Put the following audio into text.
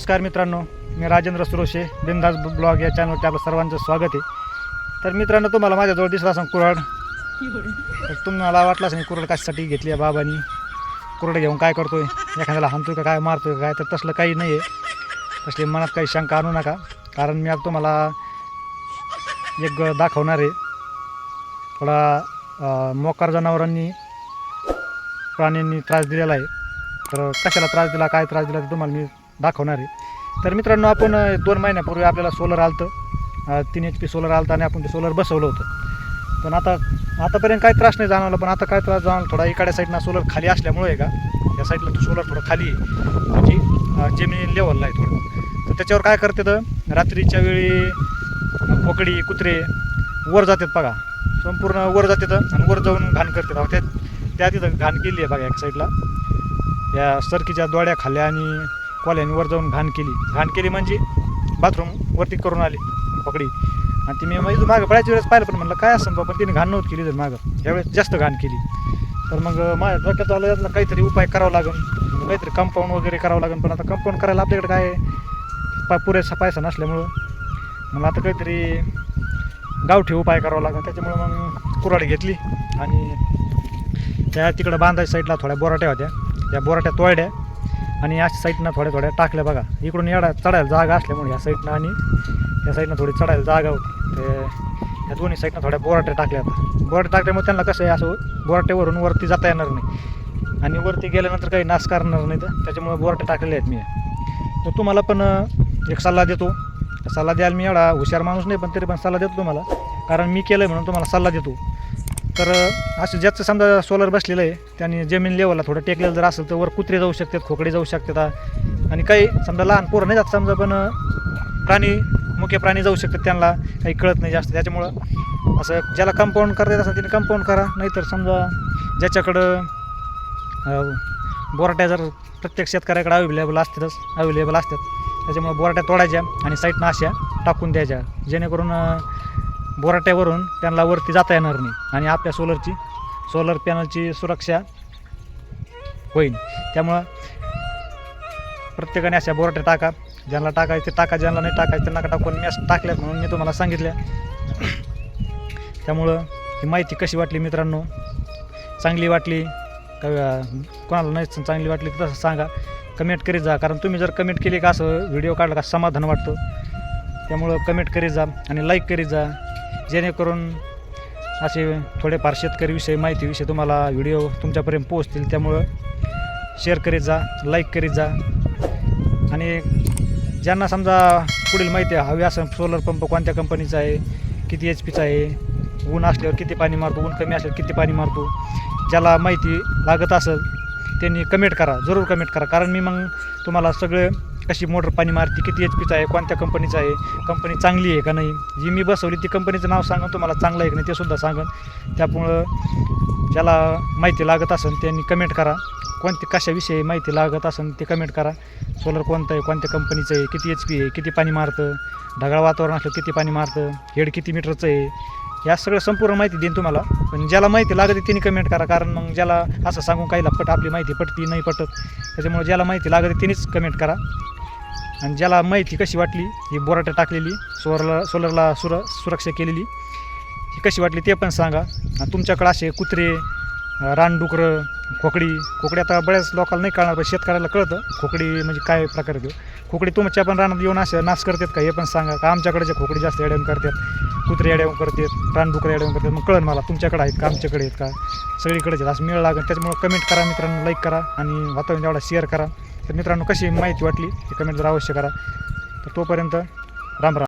नमस्कार मित्रांनो मी राजेंद्र सुरोशे बिंदास ब्लॉग या चॅनलवरती आपलं सर्वांचं स्वागत आहे. तर मित्रांनो तुम्हाला माझ्याजवळ दिसला असं कुऱ्हाड. तर तुम्हाला वाटलं नाही कुऱ्हाड कशासाठी घेतली आहे बाबांनी? कुऱ्हाड घेऊन काय करतोय? एखाद्याला हाणतोय का काय मारतोय काय? तर तसलं काही नाही आहे तसली मनात काही शंका आणू नका. कारण मी आता तुम्हाला एक दाखवणार आहे. थोडा मोकार जनावरांनी प्राण्यांनी त्रास दिलेला आहे. तर कशाला त्रास दिला काय त्रास दिला ते तुम्हाला मी दाखवणार. आहे तर मित्रांनो आपण दोन महिन्यापूर्वी आपल्याला सोलर आलं होतं तीन एच पी सोलर आलतं आणि आपण ते सोलर बसवलं होतं. पण आता आतापर्यंत काही त्रास नाही जाणवला पण आता काय त्रास जाणवला. थोडा इकडे साईडनं सोलर खाली असल्यामुळे आहे का या साईडला तो सोलर थोडं खाली आहे. म्हणजे जमिनी लेवलला आहे थोडं. तर त्याच्यावर काय करते तर रात्रीच्या वेळी अ, कोकडी कुत्रे वर जातात बघा. संपूर्ण वर जातात आणि वर जाऊन घाण करतात. अहो, त्या त्या तिथं घाण केली आहे बघा एक साईडला या सरकीच्या दोड्या खाल्ल्या आणि कॉल्यानीवर जाऊन घाण केली. घाण केली म्हणजे बाथरूम वरती करून आली पकडी. आणि ती मी मागं बऱ्याच वेळेस पाहिलं पण म्हणलं काय असं बाबा तिने घाण नव्हती केली तर मागं. यावेळेस जास्त घाण केली. तर मग माझ्या डोक्यात आलं यातला काहीतरी उपाय करावा लागेल काहीतरी कंपाऊंड वगैरे करावं लागेल पण आता कंपाऊंड करायला आपल्याकडे काय पा पुरेसा पैसा नसल्यामुळं मला आता काहीतरी गावठी उपाय करावा लागेल त्याच्यामुळं मग कुराड घेतली. आणि त्या तिकडं बांधायच्या साईडला थोड्या बोराट्या होत्या. त्या बोराट्या तोळड्या आणि या साईडनं थोड्या थोड्या टाकल्या बघा. इकडून येडा चढायला जागा असल्यामुळे या साईडनं आणि या साईडनं थोडी चढायला जागा होती. ते या दोन्ही साईडनं थोड्या बोराट्या टाकल्या आता. बोराटे टाकल्यामुळे त्यांना कसं आहे असं बोराटेवरून वरती जाता येणार नाही. आणि वरती गेल्यानंतर काही नाश करणार नाही तर त्याच्यामुळे बोराटे टाकलेले आहेत मी. तर तुम्हाला पण एक सल्ला देतो. सल्ला द्यायला मी एवढा हुशार माणूस नाही पण तरी पण सल्ला देतो तुम्हाला. कारण मी केलं आहे म्हणून तुम्हाला सल्ला देतो. तर असं ज्याचं समजा सोलर बसलेलं आहे त्याने जमीन लेवलला थोडं टेकलेलं जर असेल तर वर कुत्रे जाऊ शकतात खोकडे जाऊ शकतात. आणि काही समजा लहान पोरं नाही जात समजा पण प्राणी मुख्य प्राणी जाऊ शकतात त्यांना काही कळत नाही जास्त. त्याच्यामुळं असं ज्याला कंपाऊंड करता येत असेल त्याने कंपाऊंड करा. नाहीतर समजा ज्याच्याकडं अं, बोराट्या जर प्रत्येक शेतकऱ्याकडे अवेलेबल असतातच अवेलेबल असतात त्याच्यामुळे बोराट्या तोडायच्या आणि साईडनं अशा टाकून द्यायच्या. जेणेकरून बोराट्यावरून त्यांना वरती जाता येणार नाही. आणि आपल्या सोलरची सोलर पॅनलची सुरक्षा होईल. त्यामुळं प्रत्येकाने अशा बोराट्या टाका. ज्यांना टाकायचं ते टाका ज्यांना नाही टाकायचं त्यांना टाकून मी असं टाकल्या म्हणून मी तुम्हाला सांगितल्या. त्यामुळं ही माहिती कशी वाटली मित्रांनो? चांगली वाटली का कोणाला नाही चांगली वाटली तसं सांगा. कमेंट करीत जा. कारण तुम्ही जर कमेंट केली का असं व्हिडिओ काढला का समाधान वाटतं. त्यामुळं कमेंट करीत जा आणि लाईक करीत जा. जेणेकरून असे थोडेफार शेतकरीविषयी माहितीविषयी तुम्हाला व्हिडिओ तुमच्यापर्यंत पोहोचतील. त्यामुळं शेअर करीत जा लाईक करीत जा. आणि ज्यांना समजा पुढील माहिती हवी असं सोलर पंप कोणत्या कंपनीचा आहे किती एच पीचा आहे ऊन असल्यावर किती पाणी मारतो ऊन कमी असल्यावर किती पाणी मारतो ज्याला माहिती लागत असेल त्यांनी कमेंट करा जरूर कमेंट करा. कारण मी मग तुम्हाला सगळे कशी मोटर पाणी मारते किती एच पीचं आहे कोणत्या कंपनीचं आहे कंपनी चांगली आहे का नाही? जी मी बसवली ती कंपनीचं नाव सांगून तुम्हाला चांगलं आहे का नाही ते सुद्धा सांगन. त्यामुळं ज्याला माहिती लागत असेल त्यांनी कमेंट करा. कोणती कशाविषयी माहिती लागत असेल ते कमेंट करा. सोलर कोणतं आहे कोणत्या कंपनीचं आहे किती एच पी आहे किती पाणी मारतं ढगाळ वातावरण असलं किती पाणी मारतं हेड किती मीटरचं आहे या सगळं संपूर्ण माहिती देईन तुम्हाला. पण ज्याला माहिती लागत आहे त्यांनी कमेंट करा. कारण मग ज्याला असं सांगून काहीला पट आपली माहिती पटती नाही पटत. त्याच्यामुळे ज्याला माहिती लागत आहे त्यांनीच कमेंट करा. आणि ज्याला माहिती कशी वाटली ही बोराट्या टाकलेली सोलरला सोलरला सुर सुरक्षा केलेली ही कशी वाटली ते पण सांगा. आणि तुमच्याकडं असे कुत्रे रानडुकरं खोकडी खोकडी आता बऱ्याच लोकांना नाही कळणार पण शेतकऱ्याला कळतं. खोकडी म्हणजे काय प्रकार आहे खोकडी तुमच्या पण रानात येऊन असे नाश करतात का? हे पण सांगा. का आमच्याकडे खोकडी जास्त येड्यावून करतात कुत्रे येड्यावून करतात रानडुकरं येड्यावून करतात मग कळण मला तुमच्याकडे आहेत का? आमच्याकडे आहेत का? सगळीकडेच आहेत. असं मिळ लागेल. त्याच्यामुळं कमेंट करा मित्रांनो लाईक करा आणि वातावरण एवढा शेअर करा. तर मित्रांनो कशी माहिती वाटली हे कमेंट जर अवश्य करा. तर तोपर्यंत राम राम.